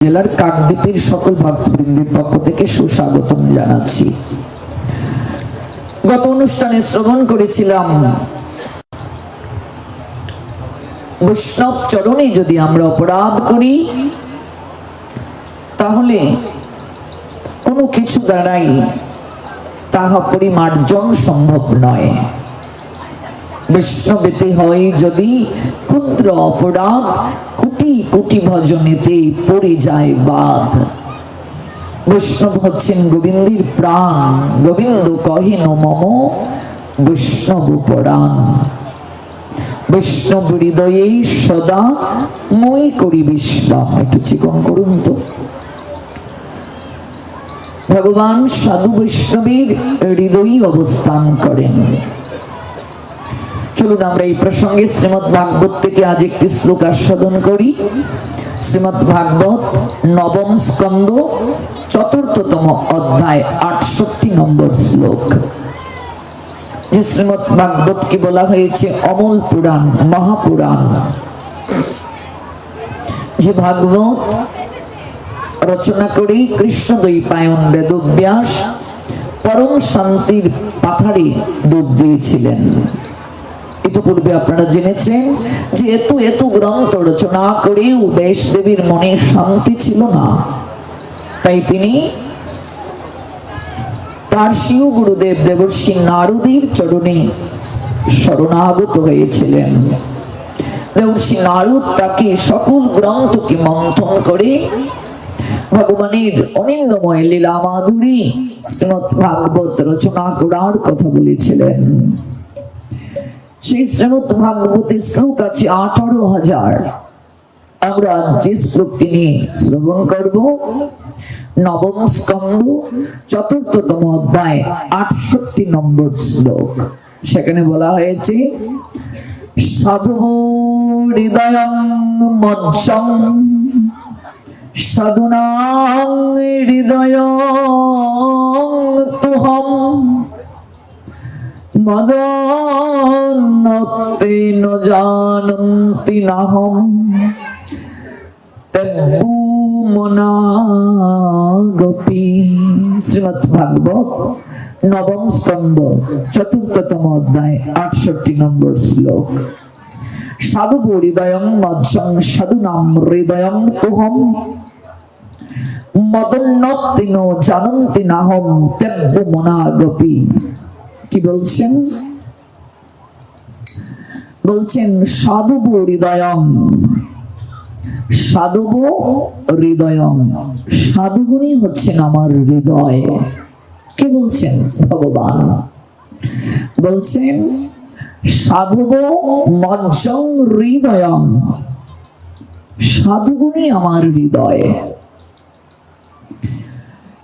জেলার কাকদ্বীপের সকল ভক্তবৃন্দের পক্ষ থেকে সুস্বাগতম জানাচ্ছি। গত অনুষ্ঠানে শ্রবণ করেছিলাম, বৈষ্ণব চরণে যদি আমরা অপরাধ করি, তাহলে কোনো কিছু দ্বারাই তাহা পরিমার্জন সম্ভব নয়। বৈষ্ণবেতে হয় যদি ক্ষুদ্র অপরাধ কোটি কোটি ভজনেতে পড়ে যায় বাদ বৈষ্ণব হচ্ছেন গোবিন্দের প্রাণ। গোবিন্দ কহেন মম বৈষ্ণব পরাণ। বৈষ্ণব হৃদয়ে সদা মই করি বিশ্রাম একটু চিকন করুন তো। ভগবান সাধু বৈষ্ণবের হৃদয়ই অবস্থান করেন। চলুন আমরা এই প্রসঙ্গে শ্রীমৎ ভাগবত থেকে আজ একটি শ্লোক আস্বাদন করি। শ্রীমৎ ভাগবত নবম স্কন্দ চতুর্থতম অধ্যায়, আটষট্টি নম্বর শ্লোক। যে শ্রীমৎ ভাগবতকে বলা হয়েছে অমল পুরাণ, মহাপুরাণ। যে ভাগবত রচনা করে কৃষ্ণ দৈপায়ন বেদব্যাস পরম শান্তির পাথারে ডুব দিয়েছিলেন। ইতিপূর্বে আপনারা জেনেছেন যে এত এত গ্রন্থ রচনা করেও বেশ দেবীর মনে শান্তি ছিল না। তাই তিনি তার শিব গুরুদেব দেবর্ষী নারদের চরণে শরণাগত হয়েছিলেন। দেবর্ষী নারদ তাকে সকল গ্রন্থকে মন্থন করে ভগবানের অনিন্দময় লীলা মাধুরী শ্রীমৎ ভাগবত রচনা করার কথা বলেছিলেন। সেই শ্রীমৎ ভাগবতী শ্লোক আছে আঠারো হাজার। আমরা যে শ্লোকটি নিয়ে শ্রবণ করব। নবম স্কন্দ চতুর্থতম অধ্যায়, আটষট্টি নম্বর শ্লোক। সেখানে বলা হয়েছে, সাধু হৃদয় মজ্জম সাধুনাং হৃদয় তুহম। মদনতে ন জানন্তি নাহম তব্বু মনাগপি। শ্রীমৎ ভাগবত নবম স্কন্দ চতুর্থতম অধ্যায়, আটষট্টি নম্বর শ্লোক। সাধু হৃদয়ং মজ্জং সাধু নাম হৃদয়ং তুহম মদন্নতি ন জানন্তি নাহম তব্বু মনাগপি। কি বলছেন বলছেন, সাধুব হৃদয়ম সাধুব হৃদয়ম সাধুগুণই হচ্ছেন আমার হৃদয়। কি বলছেন? ভগবান। বলছেন, সাধুব মজ্জং হৃদয়ম সাধুগুণই আমার হৃদয়।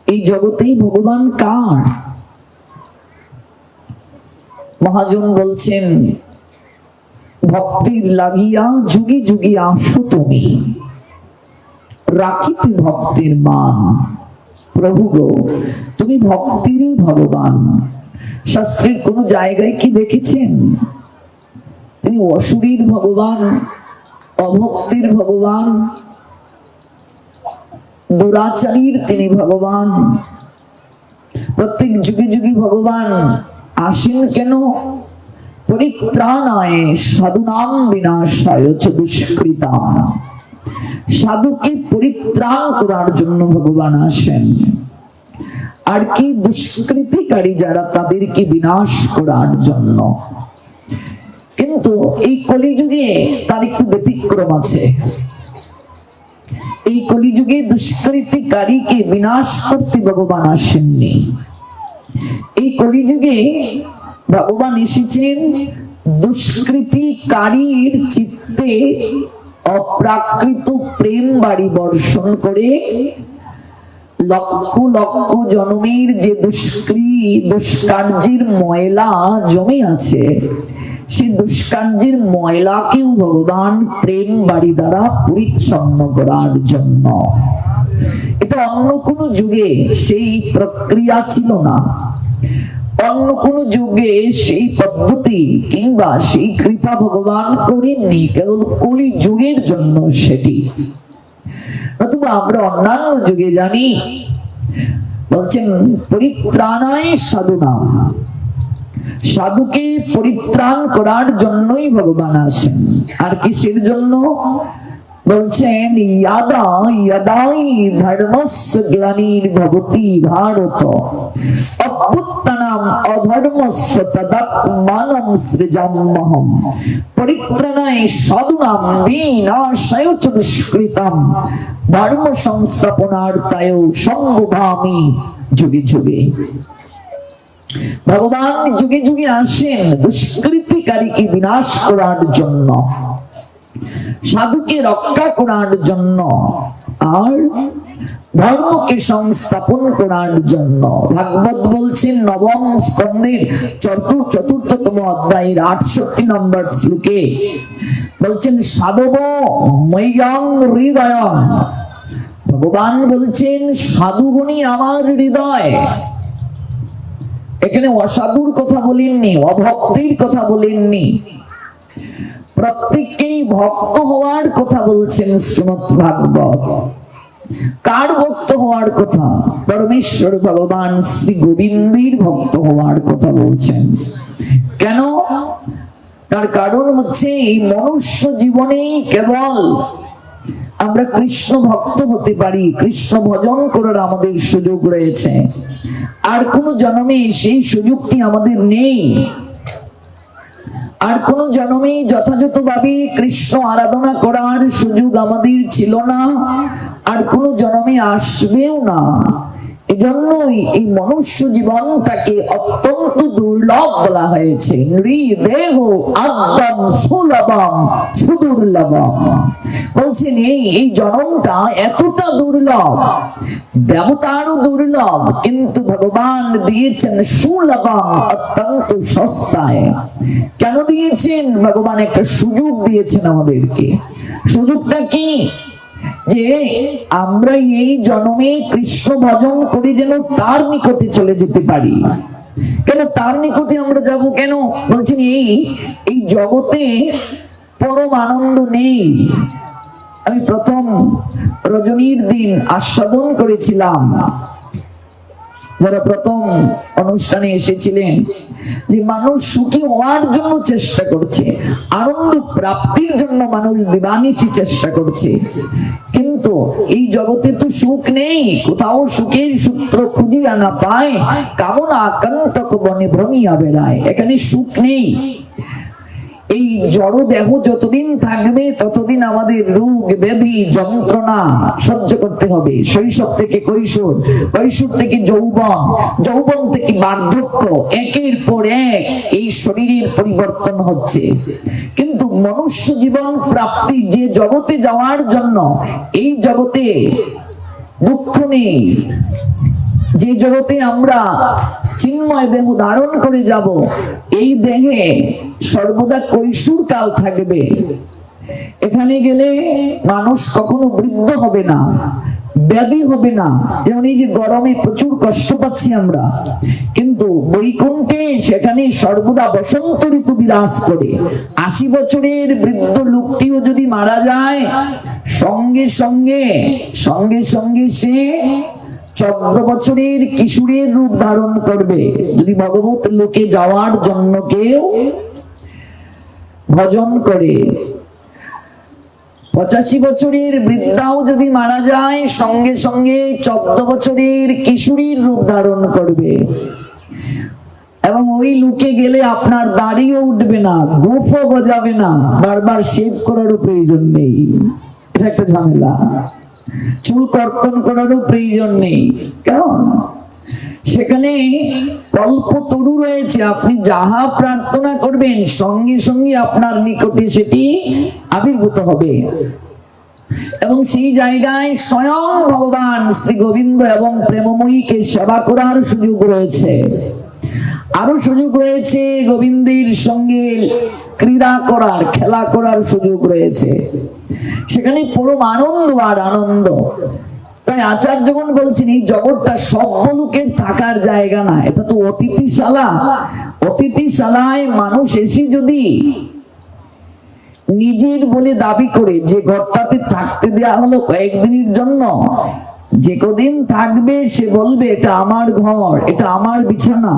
এই জগতেই ভগবান কার? মহাজন বলছেন, ভক্তির লাগিয়া যুগে যুগে আসো তুমি। রাখিতে ভক্তের মান। প্রভু গো, তুমি ভক্তিরই ভগবান। শাস্ত্রের কোন জায়গায় কি দেখেছেন? তিনি অসুরীর ভগবান, অভক্তির ভগবান, দুরাচারীর তিনি ভগবান, প্রত্যেক যুগে যুগে ভগবান। আসেন কেন? পরিত্রাণায় সাধুনাম বিনাশায় দুষ্কৃতাম সাধুকে পরিত্রাণ করার জন্য ভগবান আসেন। আর কি দুষ্কৃতিকারী যারা তাদেরকে বিনাশ করার জন্য। কিন্তু এই কলিযুগে তার একটু ব্যতিক্রম আছে। এই কলিযুগে দুষ্কৃতিকারীকে বিনাশ করতে ভগবান আসেননি। এই কলিযুগে ভগবান এসেছেন দুষ্কৃতিকারীর চিত্তে অপ্রাকৃত প্রেম বাড়ি বর্ষণ করে। লক্ষ লক্ষ জনমের যে দুষ্কৃ, দুষ্কার্যের ময়লা জমে আছে সেই দুষ্কার্যের ময়লাকেও ভগবান প্রেম বাড়ি দ্বারা পরিচ্ছন্ন করার জন্য। এটা অন্য কোনো যুগে সেই প্রক্রিয়া ছিল না। অন্য কোন যুগে সেই পদ্ধতি কিংবা সেই কৃপা ভগবান করেননি, কেবল কলি যুগের জন্য সেটি। আমরা অন্যান্য যুগে জানি, বলছেন, পরিত্রাণায় সাধুকে পরিত্রাণ করার জন্যই ভগবান আসেন। আর কিসের জন্য? বলছেন ইয়াদা ইয়াদাই ধর্মস্য ভারত। যুগে যুগে। ভগবান যুগে যুগে আসেন, দুষ্কৃতিকারীকে বিনাশ করার জন্য। সাধুকে রক্ষা করার জন্য আর ধর্মকে সংস্থাপন করার জন্য। ভাগবত বলছেন, নবম স্কন্ধের চতুর্থ, চতুর্থতম অধ্যায়ের আটষট্টি নম্বর শ্লোকে বলছেন, সাধব মৈয়াং হৃদয়। ভগবান বলছেন সাধুগুণী আমার হৃদয়। এখানে অসাধুর কথা বলেননি, অভক্তির কথা বলেননি। প্রত্যেককেই ভক্ত হওয়ার কথা বলছেন শ্রীমৎ ভাগবত। কার ভক্ত হওয়ার কথা? পরমেশ্বর ভগবান শ্রী গোবিন্দের ভক্ত হওয়ার কথা বলছেন। কেন? তার কারণ হচ্ছে এই মনুষ্য জীবনেই কেবল আমরা কৃষ্ণ ভক্ত হতে পারি, কৃষ্ণ ভজন করার আমাদের সুযোগ রয়েছে। আর কোন জন্মে সেই সুযোগটি আমাদের নেই। আর কোন জন্মে যথাযথভাবে কৃষ্ণ আরাধনা করার সুযোগ আমাদের ছিল না, আর কোন জন্মে আসবেও না। এজন্যই এই মনুষ্য জীবনটাকে অত্যন্ত দুর্লভ বলা হয়েছে। নৃদেহ আদম সুলভম সুদুর্লভম। বলছেন, এই জন্মটা এতটা দুর্লভ, দেবতারও দুর্লভ, কিন্তু ভগবান দিয়েছেন সুলভম অত্যন্ত সস্তায়। কেন দিয়েছেন? ভগবান একটা সুযোগ দিয়েছেন আমাদেরকে। সুযোগটা কি? যে আমরা এই জন্মে কৃষ্ণ ভজন করে যেন তার নিকটে চলে যেতে পারি। কেন তার নিকটে আমরা যাব কেন? বলছেন, এই এই জগতে পরম আনন্দ নেই। আমি প্রথম রজনীর দিন আস্বাদন করেছিলাম। যারা প্রথম অনুষ্ঠানে এসেছিলেন, যে মানুষ সুখী হওয়ার জন্য চেষ্টা করছে, আনন্দ প্রাপ্তির জন্য মানুষ দিবানিসি চেষ্টা করছে। কিন্তু এই জগতে তো সুখ নেই, কোথাও সুখের সূত্র খুঁজিয়া না পায়, কামনা আকান্ত বনে ভ্রমিয়া বেড়ায়, এখানে সুখ নেই। এই জড় দেহ যতদিন থাকবে, ততদিন আমাদের রোগ, ব্যাধি, যন্ত্রণা সহ্য করতে হবে। শৈশব থেকে কৈশোর কৈশোর থেকে যৌবন যৌবন থেকে বার্ধক্য, একের পর এক এই শরীরের পরিবর্তন হচ্ছে। কিন্তু মনুষ্য জীবন প্রাপ্তি যে জগতে যাওয়ার জন্য এই জগতে দুঃখ নেই। যে জগতে আমরা চিন্ময় দেহ ধারণ করে যাব, এই দেহে সর্বদা কৈশোর কাল থাকবে। এখানে গেলে মানুষ কখনো বৃদ্ধ হবে না, ব্যাধি হবে না। যেমন এই যে গরমে প্রচুর কষ্ট পাচ্ছি আমরা, কিন্তু বৈকুণ্ঠে সেখানে সর্বদা বসন্ত ঋতু বিরাজ করে। আশি বছরের বৃদ্ধ লোকটিও যদি মারা যায়, সঙ্গে সঙ্গে সঙ্গে সঙ্গে সে চোদ্দ বছরের কিশোরের রূপ ধারণ করবে। যদি ভগবত লোকে যাওয়ার জন্য কেউ ভজন করে, পঁচাশি বছরের বৃদ্ধাও যদি মারা যায়, সঙ্গে সঙ্গে চোদ্দ বছরের কিশোরীর রূপ ধারণ করবে। এবং ওই লুকে গেলে আপনার দাড়িও উঠবে না, গোফও গজাবে না, বারবার শেভ করারও প্রয়োজন নেই। এটা একটা ঝামেলা। চুল কর্তন করারও প্রয়োজন নেই। কেমন? সেখানে কল্প তরু রয়েছে। আপনি যাহা প্রার্থনা করবেন, সঙ্গে সঙ্গে আপনার নিকটে সেটি আবির্ভূত হবে। এবং সেই জায়গায় স্বয়ং ভগবান শ্রী গোবিন্দ এবং প্রেমময়ীকে সেবা করার সুযোগ রয়েছে। আরও সুযোগ রয়েছে গোবিন্দের সঙ্গে ক্রীড়া করার, খেলা করার সুযোগ রয়েছে। সেখানে পরম আনন্দ আর আনন্দ। তাই আচার্যগণ বলছেন, এই জগৎটা লোকের থাকার জায়গা না, এটা তো অতিথিশালা। অতিথিশালায় মানুষ এসে যদি নিজের বলে দাবি করে, যে ঘরটাতে থাকতে দেয়া হলো কয়েকদিনের জন্য, যে কদিন থাকবে সে বলবে, এটা আমার ঘর, এটা আমার বিছানা।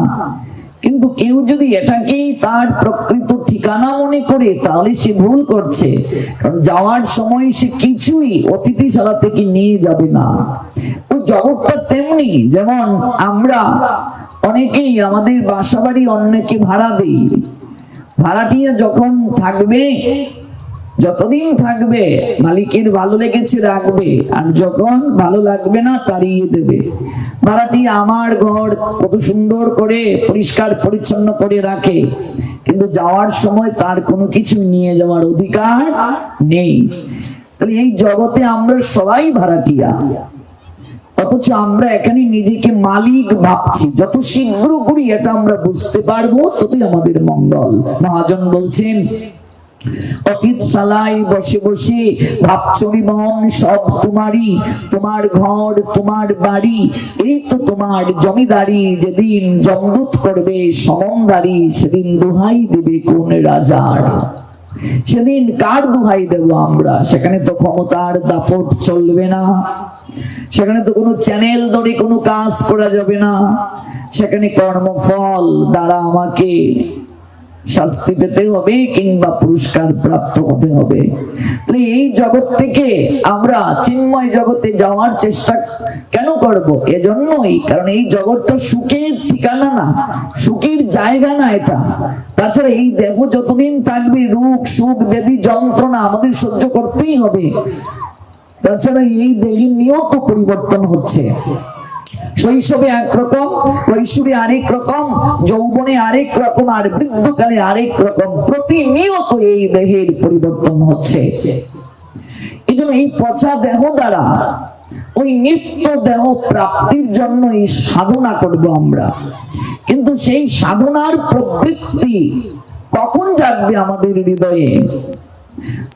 কিন্তু কেউ যদি এটাকেই তার প্রকৃত ঠিকানা মনে করে, তাহলে সে ভুল করছে। কারণ যাওয়ার সময় সে কিছুই অতিথিশালা থেকে নিয়ে যাবে না। তো জগৎটা তেমনি, যেমন আমরা অনেকেই আমাদের বাসাবাড়ি অন্যকে ভাড়া দিই। ভাড়াটিয়া যখন থাকবে যতদিন থাকবে, মালিকের ভালো লেগেছে রাখবে, আর যখন ভালো লাগবে না, তাড়িয়ে দেবে। ভাড়াটি আমার ঘর কত সুন্দর করে, পরিষ্কার পরিচ্ছন্ন করে রাখে। কিন্তু যাওয়ার সময় তার কোনো কিছু নিয়ে যাওয়ার অধিকার নেই। তাহলে এই জগতে আমরা সবাই ভাড়াটিয়া। অথচ আমরা এখানে নিজেকে মালিক ভাবছি। যত শীঘ্র করি এটা আমরা বুঝতে পারব, ততই আমাদের মঙ্গল। মহাজন বলছেন অতীত সালাই বসে বসে মন সব তোমারই। তোমার ঘর, তোমার বাড়ি, এই তো তোমার জমিদারি। যেদিন করবে সেদিন দোহাই দেবে কোন রাজার। সেদিন কার দোহাই দেব আমরা? সেখানে তো ক্ষমতার দাপট চলবে না। সেখানে তো কোনো চ্যানেল ধরে কোনো কাজ করা যাবে না। সেখানে কর্মফল দ্বারা আমাকে শাস্তি পেতে হবে কিংবা পুরস্কার প্রাপ্ত হতে হবে। তাহলে এই জগৎ থেকে আমরা চিন্ময় জগতে যাওয়ার চেষ্টা কেন করব? এজন্যই, কারণ এই জগৎটা সুখের ঠিকানা না, সুখের জায়গা না এটা। তাছাড়া এই দেহ যতদিন থাকবে, রোগ, সুখ, ব্যাধি, যন্ত্রণা আমাদের সহ্য করতেই হবে। তাছাড়া এই দেহের নিয়ত পরিবর্তন হচ্ছে। শৈশবে একরকম কৈশোরে আরেক রকম, যৌবনে আরেক রকম, আর বৃদ্ধকালে আরেক রকম। প্রতিনিয়ত এই দেহের পরিবর্তন হচ্ছে। এই জন্য এই পচা দেহ দ্বারা, ওই নিত্য দেহ প্রাপ্তির জন্য এই সাধনা করব আমরা। কিন্তু সেই সাধনার প্রবৃত্তি কখন জাগবে আমাদের হৃদয়ে?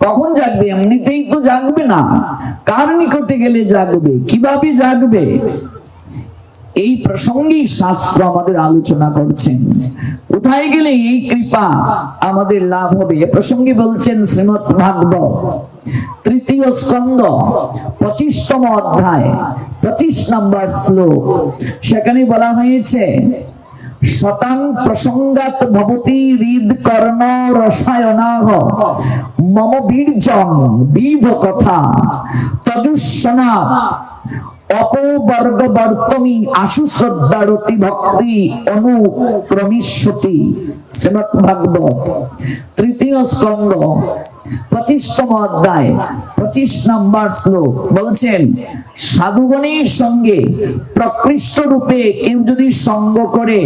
কখন জাগবে? এমনিতেই তো জাগবে না। কার নিকটে গেলে জাগবে? কীভাবে জাগবে? এই প্রসঙ্গে শাস্ত্র আমাদের আলোচনা করছেন কোথায় গেলে এই কৃপা আমাদের লাভ হবে? এ প্রসঙ্গে বলছেন শ্রীমৎ ভাগবত। তৃতীয় স্কন্দ পঁচিশতম অধ্যায়, পঁচিশ নম্বর শ্লোক। সেখানে বলা হয়েছে, শতাং প্রসঙ্গাত ভবতি হৃদ কর্ণ রসায়নাহ, মম বীর্যং বিধ কথা তদুসনা অপবর্গ বর্তমী আশু শ্রদ্ধারতি ভক্তি অনুক্রমিষ্যতি শ্রীমৎ ভাগবত তৃতীয় স্কন্দ পঁচিশতম অধ্যায়, পঁচিশ নম্বর শ্লোক। বলছেন, সাধুগণের সঙ্গে প্রকৃষ্ট রূপে কেউ যদি সঙ্গ করে,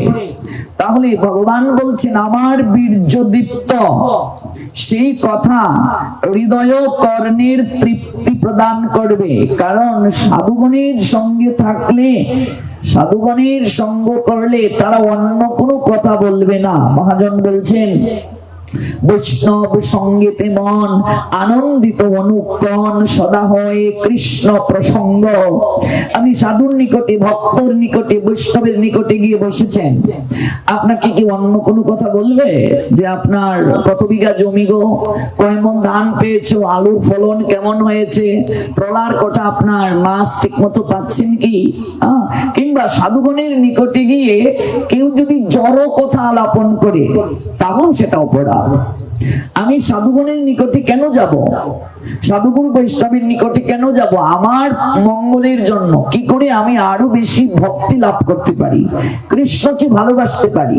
তাহলে ভগবান বলছেন, আমার বীর্যদীপ্ত। সেই কথা হৃদয় কর্ণের তৃপ্তি প্রদান করবে। কারণ সাধুগণের সঙ্গে থাকলে, সাধুগণের সঙ্গ করলে তারা অন্য কোনো কথা বলবে না। মহাজন বলছেন বৈষ্ণব সঙ্গীতে মন, আনন্দিত অনুকরণ সদা হয় কৃষ্ণ প্রসঙ্গ। আমি সাধুর নিকটে, ভক্তর নিকটে, বৈষ্ণবের নিকটে গিয়ে বসেছেন আপনাকে কি অন্য কোনো কথা বলবে? যে আপনার কত বিঘা জমি গো? কয় মন ধান পেয়েছ? আলুর ফলন কেমন হয়েছে? ট্রলার কটা আপনার মাছ ঠিক মতো পাচ্ছেন কি? কিংবা সাধুগণের নিকটে গিয়ে কেউ যদি জড় কথা আলাপন করে তাহলেও সেটা অপরাধ। আমি সাধুগণের নিকটে কেন যাব? সাধুগুরু বৈষ্ণবের নিকটে কেন যাব? আমার মঙ্গলের জন্য। কি করে আমি আরও বেশি ভক্তি লাভ করতে পারি? কৃষ্ণকে ভালোবাসতে পারি?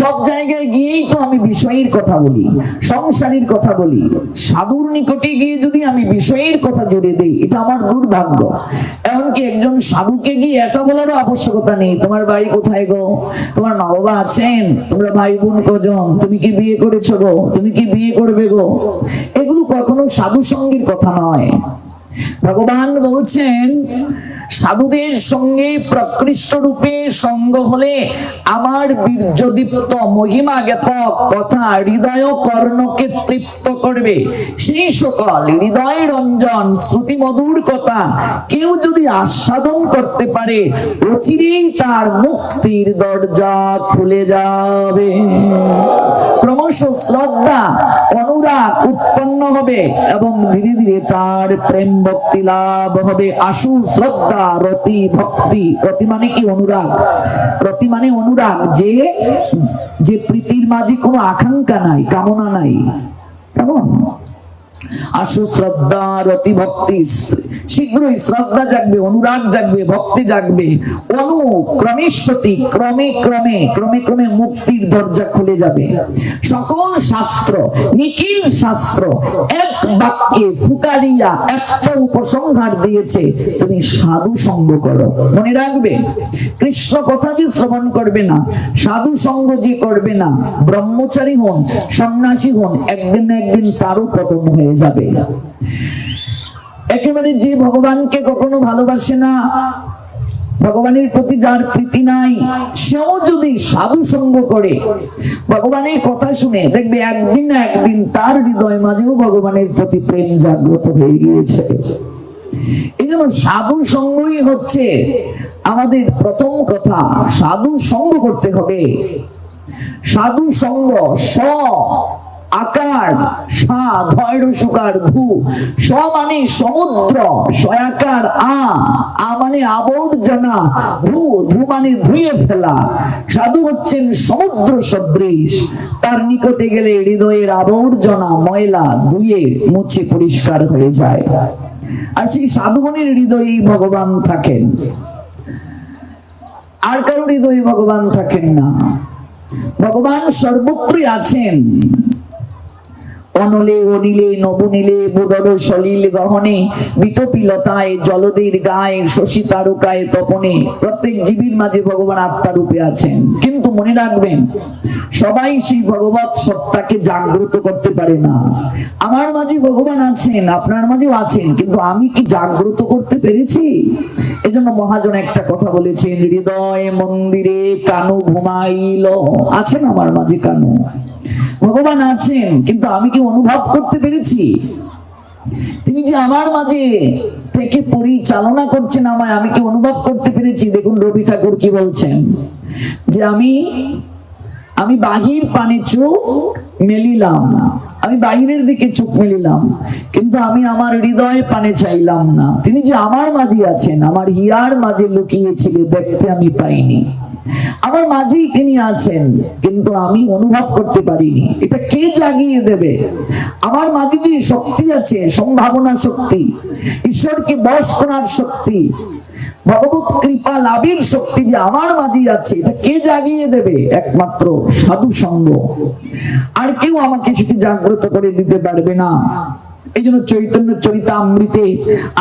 সব জায়গায় গিয়েই তো আমি বিষয়ের কথা বলি, সংসারের কথা বলি। সাধুর নিকটে গিয়ে যদি আমি বিষয়ের কথা জুড়ে দিই, এটা আমার দুর্ভাগ্য। এমনকি একজন সাধুকে গিয়ে এটা বলারও আবশ্যকতা নেই, তোমার বাড়ি কোথায় গো? তোমার মা বাবা আছেন? তোমরা ভাই বোন কজন? তুমি কি বিয়ে করেছ গো? তুমি কি বিয়ে করবে গো? এগুলো কখনো সাধু সঙ্গীর কথা নয়। ভগবান বলছেন, সাধুদের সঙ্গে প্রকৃষ্ট রূপে সঙ্গ হলে আমার বীর্যদীপ্ত মহিমা জ্ঞাপক কথা হৃদয় কর্ণকে তৃপ্ত করবে। সেই সকল হৃদয় রঞ্জন, শ্রুতি মধুর কথা কেউ যদি আস্বাদন করতে পারে, অচিরেই তার মুক্তির দরজা খুলে যাবে। ক্রমশ শ্রদ্ধা অনুরাগ উৎপন্ন হবে এবং ধীরে ধীরে তার প্রেম ভক্তি লাভ হবে। আশু শ্রদ্ধা রতি ভক্তি। রতি মানে কি অনুরাগ? রতি মানে অনুরাগ যে যে প্রীতির মাঝে কোনো আকাঙ্ক্ষা নাই, কামনা নাই। কেমন? আশু শ্রদ্ধা, রতি ভক্তি, শীঘ্রই শ্রদ্ধা জাগবে, অনুরাগ জাগবে, ভক্তি জাগবে অনু ক্রমেশ্বতী ক্রমে ক্রমে ক্রমে ক্রমে মুক্তির দরজা খুলে যাবে। সকল শাস্ত্র, নিখিল শাস্ত্র, এক বাক্যে ফুকারিয়া একটা উপসংহার দিয়েছে, তুমি সাধু সঙ্গ করো। মনে রাখবে, কৃষ্ণ কথা যে শ্রবণ করবে না, সাধু সঙ্গ যে করবে না, ব্রহ্মচারী হন, সন্ন্যাসী হন, একদিন না একদিন তারও পতন হয়ে যাবে। একেবারে যে ভগবানকে কখনো ভালোবাসে না, ভগবানের প্রতি যার প্রীতি নাই, সেও যদি সাধু সঙ্গ করে, ভগবানের কথা শুনে দেখবে একদিন না একদিন তার হৃদয় মাঝেও ভগবানের প্রতি প্রেম জাগ্রত হয়ে গিয়েছে। এই জন্য সাধু সঙ্গই হচ্ছে আমাদের প্রথম কথা, সাধু সঙ্গ করতে হবে। সাধু সঙ্গ স আকার সা সুকার, ধু স মানে সমুদ্র, সয়াকার, আ আ মানে আবর্জনা ধু ধু মানে ধুয়ে ফেলা। সাধু হচ্ছেন সমুদ্র সদৃশ। তার নিকটে গেলে হৃদয়ের আবর্জনা ময়লা ধুয়ে মুছে পরিষ্কার হয়ে যায়। আর সেই সাধুগণের হৃদয়েই ভগবান থাকেন। আর কারোর হৃদয়ে ভগবান থাকেন না। ভগবান সর্বত্রই আছেন। অনলে অনিলে নবনীলে বুদর সলিল গহনে বিতপিলতায় জলদের গায়ে শশী তারকায় তপনে। প্রত্যেক জীবীর মাঝে ভগবান আত্মা রূপে আছেন। কিন্তু মনে রাখবেন, সবাই সেই ভগবত সত্তাকে জাগ্রত করতে পারে না। আমার মাঝে ভগবান আছেন, আপনার মাঝেও আছেন, কিন্তু আমি কি জাগ্রত করতে পেরেছি? এজন্য মহাজন একটা কথা বলেছেন, হৃদয় মন্দিরে কানু ঘুমাইল। আছেন আমার মাঝে কানু। ভগবান আছেন, কিন্তু আমি কি অনুভব করতে পেরেছি? তিনি যে আমার মাঝে থেকে পরিচালনা করছেন আমায়, আমি কি অনুভব করতে পেরেছি? দেখুন রবি ঠাকুর কি বলছেন, যে আমি আমি বাহির পানে চোখ মেলিলাম। আমি বাহিরের দিকে চোখ মেলিলাম। কিন্তু আমি আমার হৃদয়ে পানে চাইলাম না। তিনি যে আমার মাঝে আছেন, আমার হিয়ার মাঝে লুকিয়েছিল দেখতে আমি পাইনি। আমার মাঝেই তিনি আছেন, কিন্তু আমি অনুভব করতে পারিনি। এটা কে জাগিয়ে দেবে? আমার মাঝে যে শক্তি আছে, সম্ভাবনা শক্তি, ঈশ্বরকে বশ করার শক্তি ভগবত কৃপা লাভের শক্তি যে আমার মাঝে আছে, এটা কে জাগিয়ে দেবে? একমাত্র সাধু সঙ্গ। আর কেউ আমাকে সেটি জাগ্রত করে দিতে পারবে না। এই জন্য চৈতন্য চরিতামৃতে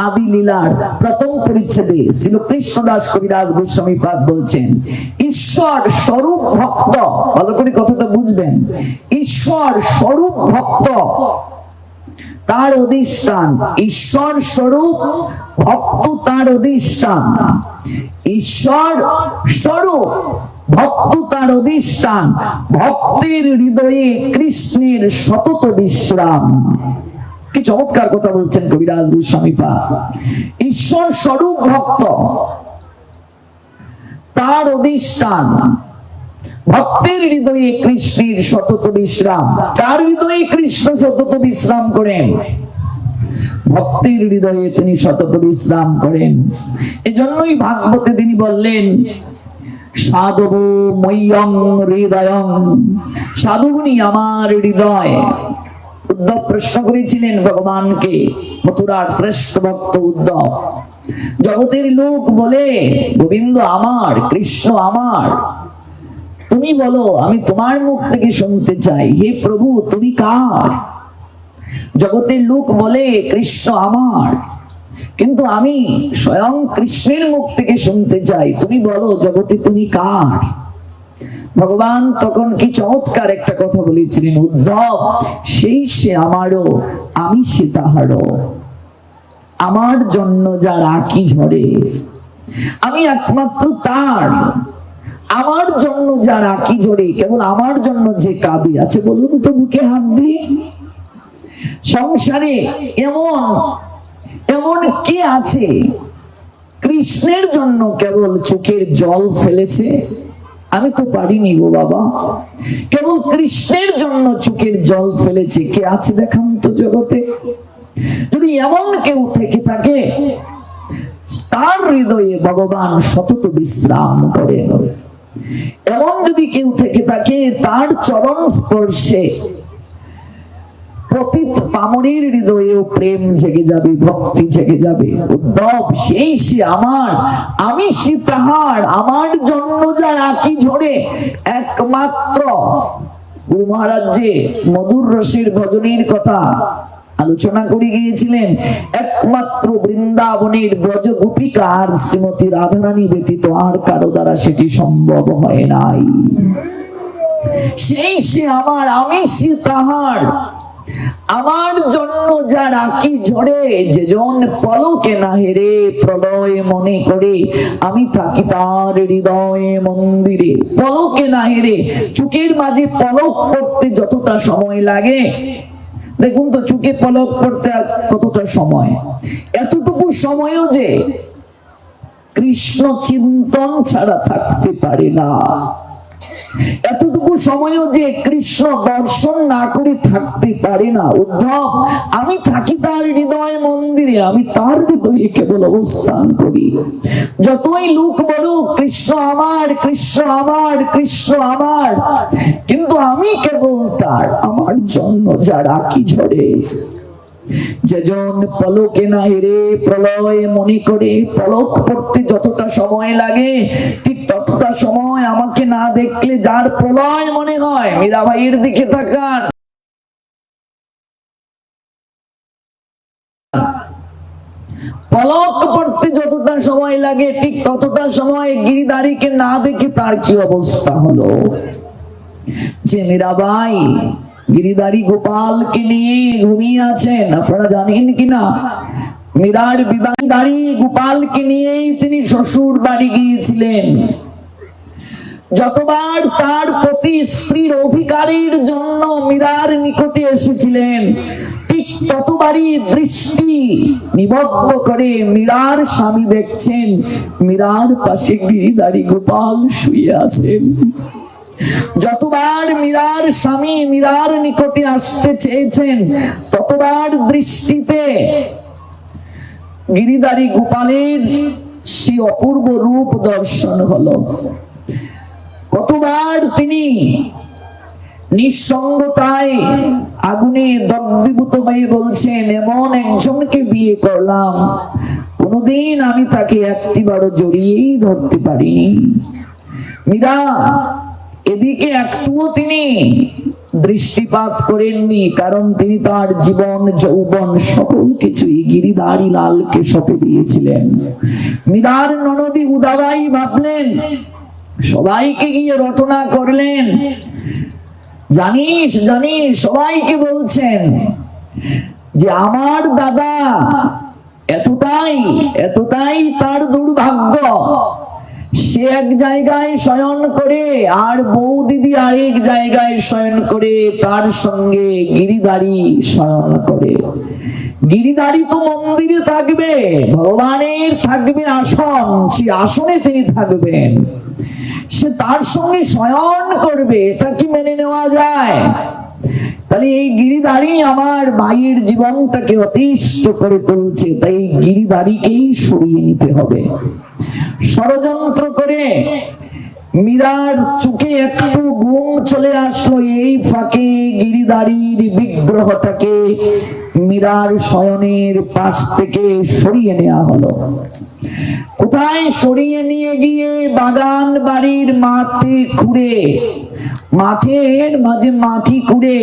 আদি লীলার প্রথম পরিচ্ছেদে শ্রী কৃষ্ণদাস কবিরাজ গোস্বামী পাদ বলছেন, ঈশ্বর স্বরূপ ভক্ত ভালো করে কথাটা বুঝবেন, ঈশ্বর স্বরূপ ভক্ত তার অধিষ্ঠান, ঈশ্বর স্বরূপ ভক্ত তার অধিষ্ঠান। ঈশ্বর স্বরূপ ভক্ত তার অধিষ্ঠান। ভক্তের হৃদয়ে কৃষ্ণের সতত বিশ্রাম। কি চমৎকার কথা বলছেন কবিরাজ গোস্বামী ঈশ্বর স্বরূপ ভক্ত, তার অধিষ্ঠান। ভক্তের হৃদয়ে কৃষ্ণের সতত বিশ্রাম। তার হৃদয়ে কৃষ্ণ সতত বিশ্রাম করেন ভক্তের হৃদয়ে তিনি সতত বিশ্রাম করেন। এজন্যই ভাগবতে তিনি বললেন, সাধব ময়্যং হৃদয়ং সাধুগুনি আমার হৃদয়। উদ্ধব প্রশ্ন করেছিলেন ভগবানকে, মথুরার শ্রেষ্ঠ ভক্ত উদ্ধব। জগতের লোক বলে, গোবিন্দ আমার, কৃষ্ণ আমার। তুমি বলো, আমি তোমার মুখ থেকে শুনতে চাই। হে প্রভু, তুমি কার? জগতের লোক বলে, কৃষ্ণ আমার। কিন্তু আমি স্বয়ং কৃষ্ণের মুখ থেকে শুনতে চাই। তুমি বলো, জগতে তুমি কার? ভগবান তখন কি চমৎকার একটা কথা বলেছিলেন, উদ্ধব, সেই সে আমারও, আমি সে তাহারও। আমার জন্য যার আঁকি ঝরে, আমি একমাত্র তার। আমার জন্য যার আঁকি ঝরে, কেবল আমার জন্য যে কাঁদে আছে। বলুন তো, বুকে হাত দিয়ে। সংসারে এমন এমন কে আছে? কৃষ্ণের জন্য কেবল চোখের জল ফেলেছে। আমি তো পারিনি গো বাবা। কেবল কৃষ্ণের জন্য চোখের জল ফেলেছি। কে আছে দেখান তো জগতে? যদি এমন কেউ থেকে থাকে, তার হৃদয়ে ভগবান সতত বিশ্রাম করে এমন যদি কেউ থেকে থাকে, তার চরণ স্পর্শে পতিত পামরির হৃদয়েও প্রেম জেগে যাবে, ভক্তি জেগে যাবে। উদ্ধব, সেই সে আমার, আমি সে তাহার, আমার জন্য যা রাখি ঝরে একমাত্র। গুরু মহারাজ মধুর রসের ভজনীর কথা আলোচনা করে গিয়েছিলেন। একমাত্র বৃন্দাবনের ব্রজ গোপিকা আর শ্রীমতী রাধারানী ব্যতীত আর কারও দ্বারা সেটি সম্ভব হয় নাই। সেই সে আমার, আমি সে তাহার। আমার জন্য যা রাখি ঝরে, যেজন পলকে না হেরে প্রলয় মনে করে, আমি থাকি তার হৃদয়ে মন্দিরে। পলকে না হেরে চুকের মাঝে পলক পড়তে যতটা সময় লাগে। দেখুন তো, চুকে পলক পড়তে আর কতটা সময়? এতটুকু সময়ও যে কৃষ্ণ চিন্তন ছাড়া থাকতে পারে না। এতটুকু সময়ও যে কৃষ্ণ দর্শন না করে থাকতে পারে না, উদ্ধব, আমি থাকি তার হৃদয় মন্দিরে, আমি তার হৃদয়ে কেবল অবস্থান করি। যতই লোক বলুক, কৃষ্ণ আমার কৃষ্ণ আমার কৃষ্ণ আমার, কিন্তু আমি কেবল তার, আমার জন্য যা রাখি ঝরে? যেজন পলকে না হেরে মনে করে, পলক পড়তে যতটা সময় লাগে, ঠিক ততটা সময় আমাকে না দেখলে যার প্রলয় মনে হয়? মীরাবাইয়ের দিকে তাকান। পলক পড়তে যতটা সময় লাগে, ঠিক ততটা সময় গিরিদারিকে না দেখে তার কি অবস্থা হলো? যে মীরাবাই গিরিদারি গোপালকে নিয়ে ঘুমিয়ে আছেন। আপনারা জানেন কিনা? মীরার বিবাহী গোপালকে নিয়েই তিনি শ্বশুর বাড়ি গিয়েছিলেন। যতবার তার প্রতি স্ত্রীর অধিকারের জন্য মীরার নিকটে এসেছিলেন, ঠিক ততবারই দৃষ্টি নিবদ্ধ করে মীরার স্বামী দেখছেন। মীরার পাশে গিরিদারি গোপাল শুয়ে আছেন। যতবার মীরার স্বামী মীরার নিকটে আসতে চেয়েছেন, ততবার দৃষ্টিতে গিরিদারি গোপালের সে অপূর্ব রূপ দর্শন হলো। কতবার তিনি নিঃসঙ্গতায় আগুনে দগ্ধীভূত হয়ে বলছেন, এমন একজনকে বিয়ে করলাম, কোনদিন আমি তাকে একটিবারও জড়িয়েই ধরতে পারিনি। মীরা এদিকে একটুও তিনি দৃষ্টিপাত করেননি, কারণ তিনি তার জীবন, যৌবন সকল কিছুই গিরিধারী লালকে সঁপে দিয়েছিলেন। মীরার ননদী উদাবাই ভাবলেন, সবাইকে গিয়ে রটনা করলেন। জানিস জানিস, সবাইকে বলছেন যে আমার দাদা এতটাই এতটাই তার দুর্ভাগ্য। সে এক জায়গায় শয়ন করে, আর বউ দিদি আরেক জায়গায় শয়ন করে, তার সঙ্গে গিরিদারি শয়ন করে। গিরিদারি তো মন্দিরে থাকবে, ভগবানের থাকবে আসন সে আসনে তিনি থাকবেন। সে তার সঙ্গে শয়ন করবে, এটা কি মেনে নেওয়া যায়? তাহলে এই গিরিধারী আমার ভাইয়ের জীবনটাকে অতিষ্ঠ করে তুলছে, তাই এই গিরিধারীকেই সরিয়ে নিতে হবে। ষড়যন্ত্র করে মীরার চোখে একটু ঘুম চলে আসলো এই ফাঁকে গিরিদারির বিগ্রহটাকে মীরার শয়নের পাশ থেকে সরিয়ে নেওয়া হলো। কোথায় সরিয়ে নিয়ে গিয়ে বাগান বাড়ির মাঠে খুঁড়ে মাঠের মাঝে মাটি কুড়ে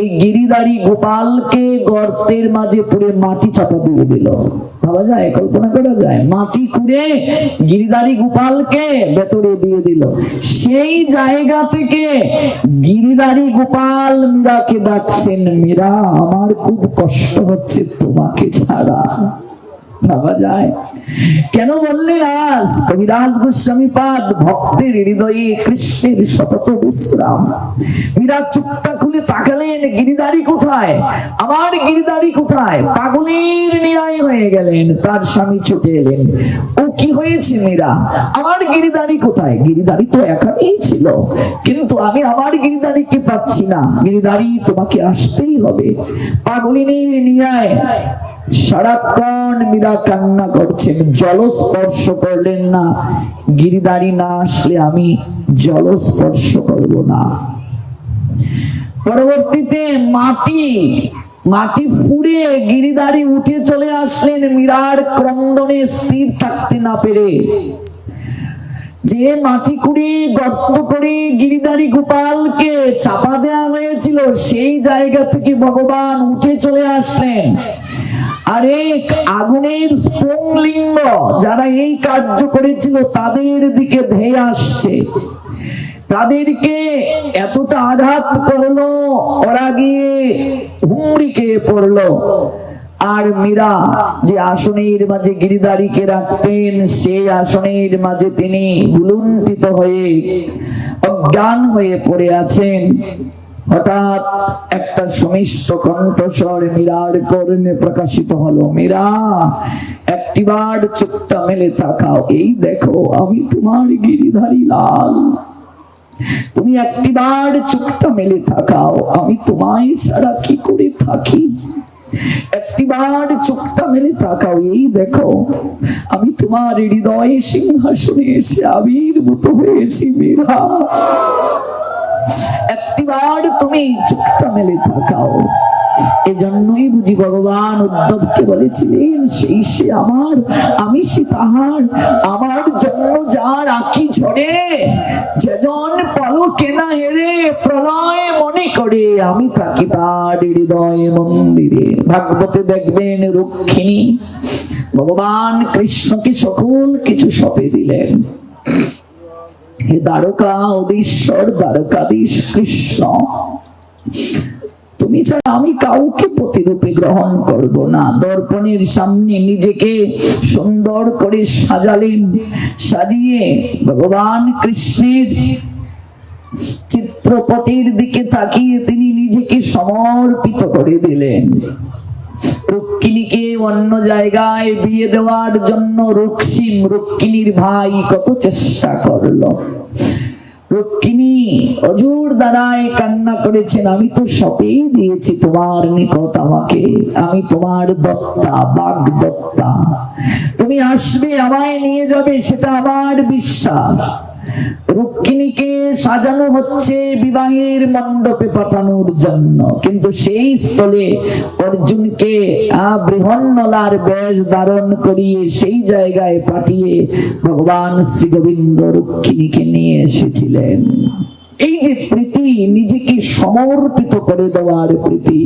এই গিরিদারি গোপালকে গর্তের মাঝে পুরে মাটি চাপা দিয়ে দিল। ভাবা যায়? কল্পনা করা যায়? মাটি কুড়ে গিরিদারি গোপালকে ভেতরে দিয়ে দিল। সেই জায়গা থেকে গিরিদারি গোপাল মীরাকে ডাকছেন, মীরা, আমার খুব কষ্ট হচ্ছে তোমাকে ছাড়া। ভাবা যায়। কেন বললেন আজ কবিরাজ গোস্বামী পাদ, ভক্তের হৃদয়ে কৃষ্ণের সতত বিশ্রাম। চুপটা খুলে তাকালেন গিরিদারি কোথায়? আমার গিরিদারি কোথায়? পাগলের ন্যায় হয়ে গেলেন, তার স্বামী ছুটে এলেন। ও কি হয়েছে মীরা? আমার গিরিদারি কোথায়? গিরিদারি তো একাই ছিল, কিন্তু আমি আমার গিরিদারিকে পাচ্ছি না। গিরিদারি তোমাকে আসতেই হবে। পাগলিনীর ন্যায় সারাক্ষণ মীরা কান্না করছেন জল স্পর্শ করলেন না। গিরিদারি না আসলে আমি জল স্পর্শ করব না। পরবর্তীতে মাটি মাটি ফুড়ে গিরিদারি উঠে চলে আসলেন মীরার ক্রন্দনে স্থির থাকতে না পেরে। যে মাটি কুড়ি গর্ত করে গিরিদারি গোপালকে চাপা দেওয়া হয়েছিল, সেই জায়গা থেকে ভগবান উঠে চলে আসলেন। আরেক আগুনের স্ফুলিঙ্গ যারা এই কার্য করেছিল, তাদের দিকে ধেয়ে আসছে। তাদেরকে এতটা আঘাত করল, ওরা গিয়ে হুমড়িকে পড়ল। আর মীরা যে আসনের মাঝে গিরিদারিকে রাখতেন, সেই আসনের মাঝে তিনি গুলুন্ঠিত হয়ে অজ্ঞান হয়ে পড়ে আছেন। হঠাৎ একটা সুমিষ্ট কণ্ঠস্বর মীরার কর্ণে প্রকাশিত হলো, মীরা একটিবার চোখটা মেলে তাকাও। এই দেখো, আমি তোমার গিরিধারী লাল। তুমি একটিবার চোখটা মেলে তাকাও। আমি তোমায় ছাড়া কি করে থাকি? একটিবার চোখটা মেলে তাকাও। এই দেখো, আমি তোমার হৃদয় সিংহাসনে এসে আবির্ভূত হয়েছি, মীরা। একটিবার তুমি চোখটা মেলে তাকাও। এজন্যই বুঝি ভগবান উদ্ধবকে বলেছিলেন, সেই সে আমার, আমি সে তাহার, আমার জন্য যার আঁকি ঝরে, যেজন পলকে না হেরে প্রলয় মনে করে, আমি তাকে তার হৃদয় মন্দিরে ভাগবতে দেখবেন রক্ষিণী, ভগবান কৃষ্ণকে সকল কিছু সপে দিলেন। হে দ্বারকা অধীশ্বর দ্বারকাধীশ কৃষ্ণ, তুমি ছাড়া আমি কাউকে প্রতিরূপে গ্রহণ করব না। দর্পণের সামনে নিজেকে সুন্দর করে সাজালেন, সাজিয়ে ভগবান কৃষ্ণের চিত্রপটের দিকে তাকিয়ে তিনি নিজেকে সমর্পিত করে দিলেন। রুক্মিণীকে অন্য জায়গায় বিয়ে দেওয়ার জন্য রুক্সিম রুক্মিণীর ভাই কত চেষ্টা করল। রুক্মিণী অজুর দ্বারায় কান্না করেছেন, আমি তো সবেই দিয়েছি তোমার নিকট আমাকে। আমি তোমার দত্তা বাগ দত্তা। তুমি আসবে, আমায় নিয়ে যাবে, সেটা আমার বিশ্বাস। রুক্মিণীকে সাজানো হচ্ছে বিবাহের মণ্ডপে পাঠানোর জন্য। কিন্তু সেই স্থলে অর্জুনকে বৃহন্নলার বেশ ধারণ করিয়ে সেই জায়গায় পাঠিয়ে ভগবান শ্রী গোবিন্দ রুক্মিণীকে নিয়ে এসেছিলেন। এই যে প্রীতি, নিজেকে সমর্পিত করে দেওয়ার প্রীতি।